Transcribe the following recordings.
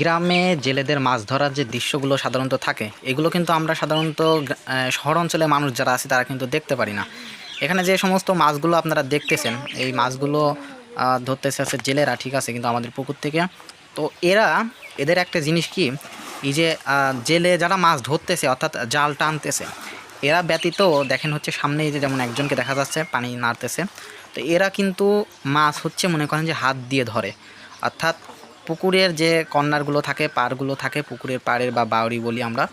গ্রামে জেলেদের মাছ ধরার যে দৃশ্যগুলো সাধারণত থাকে, এগুলো কিন্তু আমরা সাধারণত শহর অঞ্চলে মানুষ যারা আছে তারা কিন্তু দেখতে পারি না। এখানে যে সমস্ত মাছগুলো আপনারা দেখতেছেন, এই মাছগুলো ধরতেছে আছে জেলেরা, ঠিক আছে, কিন্তু আমাদের পুকুর থেকে। তো এরা, এদের একটা জিনিস কি, এই যে জেলে যারা মাছ ধরতেছে, অর্থাৎ জাল টানতেছে, এরা ব্যতীত, দেখেন হচ্ছে সামনে যে যেমন একজনকে দেখা যাচ্ছে, পানি নাড়তেছে, তো এরা কিন্তু মাছ হচ্ছে মনে করেন যে হাত দিয়ে ধরে। অর্থাৎ পুকুরের যে কর্নারগুলো থাকে, পাড়গুলো থাকে, পুকুরের পাড়ের বা বাউরি বলি আমরা,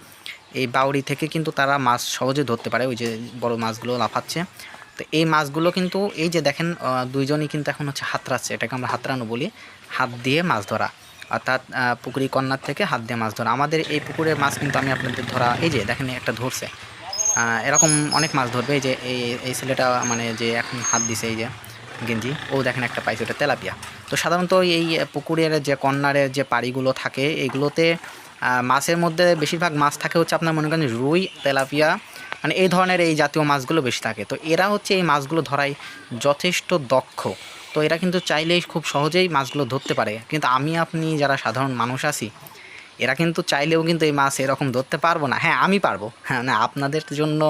এই বাউরি থেকে কিন্তু তারা মাছ সহজে ধরতে পারে, ওই যে বড় মাছগুলো লাফাচ্ছে। তো এই মাছগুলো কিন্তু, এই যে দেখেন দুইজনই কিন্তু এখন হচ্ছে হাতড়াচ্ছে, এটাকে আমরা হাতড়ানো বলি, হাত দিয়ে মাছ ধরা। অর্থাৎ পুকুরি কর্নার থেকে হাত দিয়ে মাছ ধরা। আমাদের এই পুকুরের মাছ কিন্তু আমি আপনাদের ধরা, এই যে দেখেন একটা ধরছে। এরকম অনেক মাছ ধরবে, এই যে এই ছেলেটা মানে যে এখন হাত দিছে, এই যে। গেঞ্জি। ও দেখেন একটা পাইছে ওটা তেলাপিয়া। তো সাধারণত এই পুকুরের যে কর্নারের যে পাড়িগুলো থাকে এইগুলোতে আহ, মাছের মধ্যে বেশিরভাগ মাছ থাকে হচ্ছে আপনার মনে করেন রুই তেলাপিয়া মানে এই ধরনের এই জাতীয় মাছগুলো বেশি থাকে। তো এরা হচ্ছে এই মাছগুলো ধরায় যথেষ্ট দক্ষ। তো এরা কিন্তু চাইলেই খুব সহজেই মাছগুলো ধরতে পারে। কিন্তু আমি আপনি যারা সাধারণ মানুষ আছি এরা কিন্তু চাইলেও কিন্তু এই মাছ এরকম ধরতে পারব না। হ্যাঁ আমি পারব। হ্যাঁ না আপনাদের জন্য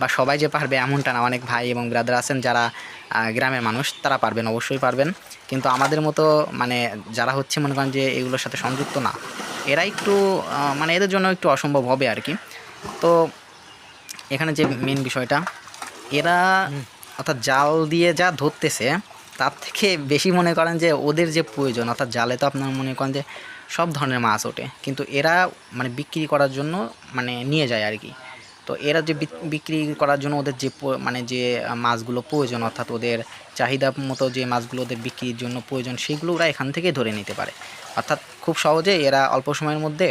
বা সবাই যে পারবে এমনটা না। অনেক ভাই এবং ব্রাদার আছেন যারা গ্রামের মানুষ তারা পারবেন অবশ্যই পারবেন। কিন্তু আমাদের মতো মানে যারা হচ্ছে মনে করেন যে এগুলোর সাথে সংযুক্ত না এরা একটু মানে এদের জন্য একটু অসম্ভব হবে আর কি। তো এখানে যে মেন বিষয়টা এরা অর্থাৎ জাল দিয়ে যা ধরতেছে তার থেকে বেশি মনে করেন যে ওদের যে প্রয়োজন অর্থাৎ জালে তো আপনার মনে করেন যে সব ধরনের মাছ ওঠে। কিন্তু এরা মানে বিক্রি করার জন্য মানে নিয়ে যায় আর কি। তো এরা যে বিক্রি করার জন্য ওদের যে মানে যে মাছগুলো প্রয়োজন, অর্থাৎ ওদের চাহিদা মতো যে মাছগুলো ওদের বিক্রির জন্য প্রয়োজন, সেগুলো ওরা এখান থেকে ধরে নিতে পারে। অর্থাৎ খুব সহজে এরা অল্প সময়ের মধ্যে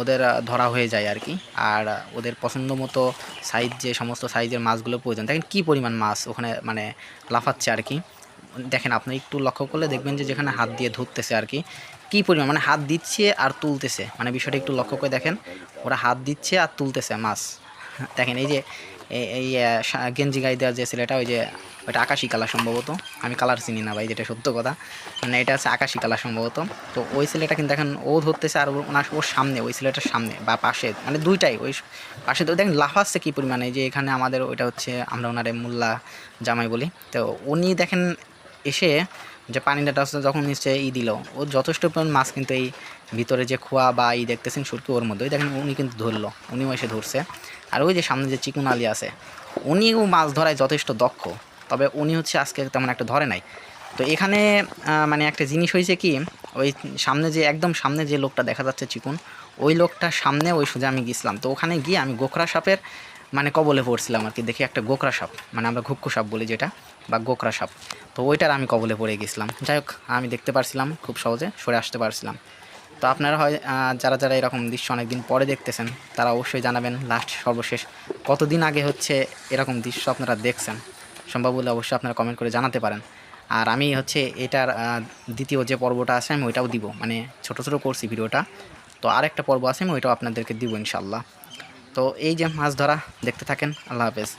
ওদের ধরা হয়ে যায় আর কি। আর ওদের পছন্দ মতো সাইজ যে সমস্ত সাইজের মাছগুলো প্রয়োজন, দেখেন কী পরিমাণ মাছ ওখানে মানে লাফাচ্ছে আর কি। দেখেন, আপনি একটু লক্ষ্য করলে দেখবেন যে যেখানে হাত দিয়ে ধরতেছে আর কি, কী পরিমাণ মানে হাত দিচ্ছে আর তুলতেছে। মানে বিষয়টা একটু লক্ষ্য করে দেখেন, ওরা হাত দিচ্ছে আর তুলতেছে মাছ। দেখেন, এই যে, এই গেঞ্জি গায়ে দেওয়ার যে ছেলেটা, ওই যে, ওইটা আকাশি কালার সম্ভবত। আমি কালার চিনি না ভাই, যেটা সত্য কথা। মানে এটা হচ্ছে আকাশি কালার সম্ভবত। তো ওই ছেলেটা কিন্তু দেখেন, ও ধরতেছে আর ওনার, ওর সামনে, ওই ছেলেটার সামনে বা পাশে মানে দুইটাই, ওই পাশে তো দেখেন লাফাচ্ছে কী পরিমাণে যে এখানে আমাদের ওইটা হচ্ছে আমরা ওনারে মোল্লা জামাই বলি। তো উনি দেখেন এসে যে পানিটা যখন নিশ্চয় ই দিল, ও যথেষ্ট পরিমাণ মাছ কিন্তু এই ভিতরে যে খোয়া বা ই দেখতেছেন সুরকি ওর মধ্যে দেখেন উনি কিন্তু ধরলো, উনিও এসে ধরছে। আর ওই যে সামনে যে চিকুন আলী আছে, উনিও মাছ ধরায় যথেষ্ট দক্ষ, তবে উনি হচ্ছে আজকে তেমন একটা ধরে নাই। তো এখানে মানে একটা জিনিস হয়েছে কি, ওই সামনে যে, একদম সামনে যে লোকটা দেখা যাচ্ছে চিকুন, ওই লোকটার সামনে ওই সোজা আমি গেছিলাম। তো ওখানে গিয়ে আমি গোখরা সাপের মানে কবলে পড়ছিলাম আর কি, দেখি একটা গোখরা সাপ মানে আমরা ঘুক্কু সাপ বলি যেটা। বা গোখরা সাপ। তো ওইটার আমি কবলে পড়ে গেছিলাম। যাই হোক, আমি দেখতে পারছিলাম, খুব সহজে সরে আসতে পারছিলাম। তো আপনারা হয় যারা যারা এরকম দৃশ্য অনেকদিন পরে দেখতেছেন, তারা অবশ্যই জানাবেন লাস্ট সর্বশেষ কতদিন আগে হচ্ছে এরকম দৃশ্য আপনারা দেখছেন। সম্ভব হলে অবশ্যই আপনারা কমেন্ট করে জানাতে পারেন। আর আমি হচ্ছে এটার দ্বিতীয় যে পর্বটা আছে, আমি ওইটাও দিব। মানে ছোট ছোট করছি ভিডিওটা। তো আরেকটা পর্ব আছে, আমি ওইটাও আপনাদেরকে দিব ইনশাল্লাহ তো এই যে মাছ ধরা, দেখতে থাকেন। আল্লাহ হাফেজ।